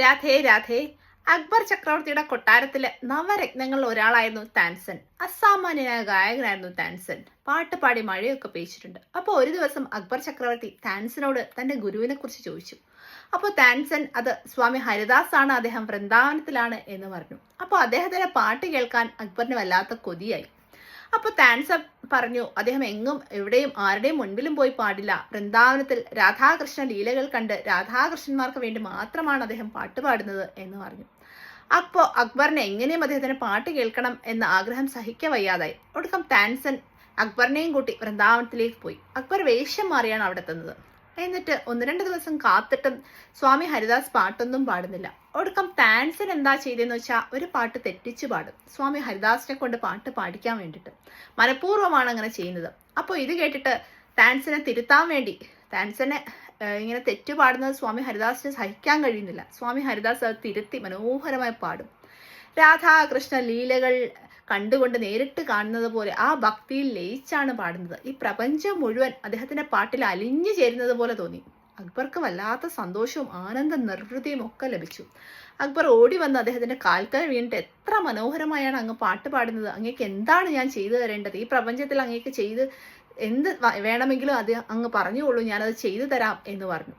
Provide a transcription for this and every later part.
രാധേ രാധേ. അക്ബർ ചക്രവർത്തിയുടെ കൊട്ടാരത്തിലെ നവരത്നങ്ങളിൽ ഒരാളായിരുന്നു താൻസൻ അസാമാന്യനായ ഗായകനായിരുന്നു താൻസൻ പാട്ട് പാടി മഴയൊക്കെ പെയ്ച്ചിട്ടുണ്ട് അപ്പോൾ ഒരു ദിവസം അക്ബർ ചക്രവർത്തി താൻസനോട് തന്റെ ഗുരുവിനെ കുറിച്ച് ചോദിച്ചു. അപ്പോൾ താൻസൻ അത് സ്വാമി ഹരിദാസ് ആണ് അദ്ദേഹം വൃന്ദാവനത്തിലാണ് എന്ന് പറഞ്ഞു. അപ്പോൾ അദ്ദേഹത്തിന്റെ പാട്ട് കേൾക്കാൻ അക്ബറിന് വല്ലാത്ത കൊതിയായി. അപ്പോൾ താൻസ പറഞ്ഞു. അദ്ദേഹം എങ്ങും എവിടെയും ആരുടെയും മുൻപിലും പോയി പാടില്ല. വൃന്ദാവനത്തിൽ രാധാകൃഷ്ണ ലീലകൾ കണ്ട് രാധാകൃഷ്ണന്മാർക്ക് വേണ്ടി മാത്രമാണ് അദ്ദേഹം പാട്ട് പാടുന്നത് എന്ന് പറഞ്ഞു. അപ്പോൾ അക്ബറിനെ എങ്ങനെയും അദ്ദേഹത്തിന് പാട്ട് കേൾക്കണം എന്ന ആഗ്രഹം സഹിക്ക വയ്യാതായി. ഒടുക്കം താൻസൻ അക്ബറിനെയും കൂട്ടി വൃന്ദാവനത്തിലേക്ക് പോയി. അക്ബർ വേഷം മാറിയാണ് അവിടെ എത്തുന്നത്. എന്നിട്ട് ഒന്ന് രണ്ട് ദിവസം കാത്തിട്ടും സ്വാമി ഹരിദാസ് പാട്ടൊന്നും പാടുന്നില്ല. ഒടുക്കം താൻസൻ എന്താ ചെയ്തതെന്ന് വെച്ചാൽ ഒരു പാട്ട് തെറ്റിച്ച് പാടും. സ്വാമി ഹരിദാസിനെ കൊണ്ട് പാട്ട് പാടിക്കാൻ വേണ്ടിയിട്ട് മനഃപൂർവമാണ് അങ്ങനെ ചെയ്യുന്നത്. അപ്പോൾ ഇത് കേട്ടിട്ട് താൻസനെ തിരുത്താൻ വേണ്ടി താൻസനെ ഇങ്ങനെ തെറ്റു പാടുന്നത് സ്വാമി ഹരിദാസിന് സഹിക്കാൻ കഴിയുന്നില്ല. സ്വാമി ഹരിദാസ് അത് തിരുത്തി മനോഹരമായി പാടും. രാധാകൃഷ്ണ ലീലകൾ കണ്ടുകൊണ്ട് നേരിട്ട് കാണുന്നത് പോലെ ആ ഭക്തിയിൽ ലയിച്ചാണ് പാടുന്നത്. ഈ പ്രപഞ്ചം മുഴുവൻ അദ്ദേഹത്തിന്റെ പാട്ടിൽ അലിഞ്ഞു ചേരുന്നത് പോലെ തോന്നി. അക്ബർക്ക് വല്ലാത്ത സന്തോഷവും ആനന്ദ നിർവൃതിയും ഒക്കെ ലഭിച്ചു. അക്ബർ ഓടി വന്ന് അദ്ദേഹത്തിന്റെ കാൽക്കൽ വീണിട്ട് എത്ര മനോഹരമായാണ് അങ്ങ് പാട്ട് പാടുന്നത്. അങ്ങേക്ക് എന്താണ് ഞാൻ ചെയ്തു തരേണ്ടത്? ഈ പ്രപഞ്ചത്തിൽ അങ്ങേക്ക് ചെയ്ത് എന്ത് വേണമെങ്കിലും അത് അങ്ങ് പറഞ്ഞുകൊള്ളൂ. ഞാനത് ചെയ്തു തരാം എന്ന് പറഞ്ഞു.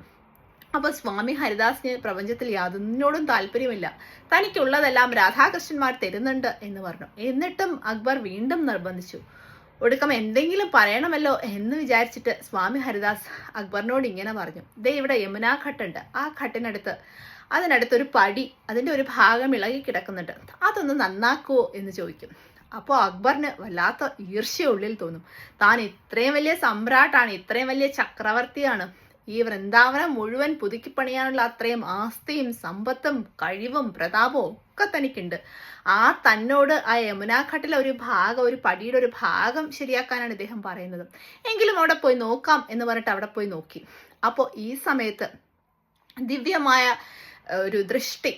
അപ്പൊ സ്വാമി ഹരിദാസിന് പ്രപഞ്ചത്തിൽ യാതൊന്നിനോടും താല്പര്യമില്ല. തനിക്കുള്ളതെല്ലാം രാധാകൃഷ്ണന്മാർ തരുന്നുണ്ട് എന്ന് പറഞ്ഞു. എന്നിട്ടും അക്ബർ വീണ്ടും നിർബന്ധിച്ചു. ഒടുക്കം എന്തെങ്കിലും പറയണമല്ലോ എന്ന് വിചാരിച്ചിട്ട് സ്വാമി ഹരിദാസ് അക്ബറിനോട് ഇങ്ങനെ പറഞ്ഞു. ദേ ഇവിടെ യമുനാ ഘട്ടുണ്ട്. ആ ഘട്ടിനടുത്ത് അതിനടുത്ത് ഒരു പടി അതിന്റെ ഒരു ഭാഗം ഇളകി കിടക്കുന്നുണ്ട്. അതൊന്ന് നന്നാക്കുവോ എന്ന് ചോദിക്കും. അപ്പോൾ അക്ബറിന് വല്ലാത്ത ഈർഷ്യ ഉള്ളിൽ തോന്നും. താൻ ഇത്രയും വലിയ സമ്രാട്ടാണ് ഇത്രയും വലിയ ചക്രവർത്തിയാണ്. ഈ വൃന്ദാവനം മുഴുവൻ പുതുക്കിപ്പണിയാനുള്ള അത്രയും ആസ്തിയും സമ്പത്തും കഴിവും പ്രതാപവും ഒക്കെ തനിക്കുണ്ട്. ആ തന്നോട് ആ യമുനാഘട്ടിലെ ഒരു ഭാഗം ഒരു പടിയുടെ ഒരു ഭാഗം ശരിയാക്കാനാണ് ഇദ്ദേഹം പറയുന്നത്. എങ്കിലും അവിടെ പോയി നോക്കാം എന്ന് പറഞ്ഞിട്ട് അവിടെ പോയി നോക്കി. അപ്പോൾ ഈ സമയത്ത് ദിവ്യമായ ഒരു ദൃഷ്ടി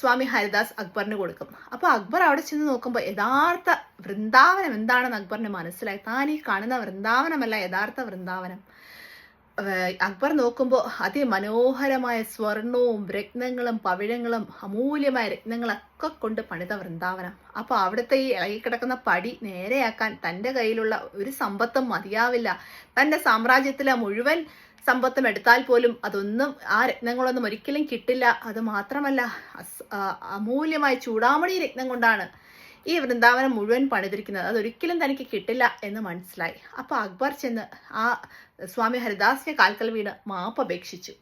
സ്വാമി ഹരിദാസ് അക്ബറിന് കൊടുക്കും. അപ്പോൾ അക്ബർ അവിടെ ചെന്ന് നോക്കുമ്പോൾ യഥാർത്ഥ വൃന്ദാവനം എന്താണെന്ന് അക്ബറിന് മനസ്സിലായി. താൻ ഈ കാണുന്ന വൃന്ദാവനമല്ല യഥാർത്ഥ വൃന്ദാവനം. അക്ബർ നോക്കുമ്പോൾ അതിമനോഹരമായ സ്വർണവും രത്നങ്ങളും പവിഴങ്ങളും അമൂല്യമായ രത്നങ്ങളൊക്കെ കൊണ്ട് പണിത വൃന്ദാവനം. അപ്പോൾ അവിടുത്തെ ഈ ഇളകിക്കിടക്കുന്ന പടി നേരെയാക്കാൻ തന്റെ കയ്യിലുള്ള ഒരു സമ്പത്തും മതിയാവില്ല. തന്റെ സാമ്രാജ്യത്തിലെ മുഴുവൻ സമ്പത്തും എടുത്താൽ പോലും അതൊന്നും ആ രത്നങ്ങളൊന്നും ഒരിക്കലും കിട്ടില്ല. അത് മാത്രമല്ല അമൂല്യമായ ചൂടാമണി രത്നം കൊണ്ടാണ് ഈ വൃന്ദാവനം മുഴുവൻ പണിതിരിക്കുന്നത് അതൊരിക്കലും തനിക്ക് കിട്ടില്ല എന്ന് മനസ്സിലായി. അപ്പോൾ അക്ബർ ചെന്ന് ആ സ്വാമി ഹരിദാസിന്റെ കാൽക്കൽ വീട് മാപ്പ് അപേക്ഷിച്ചു.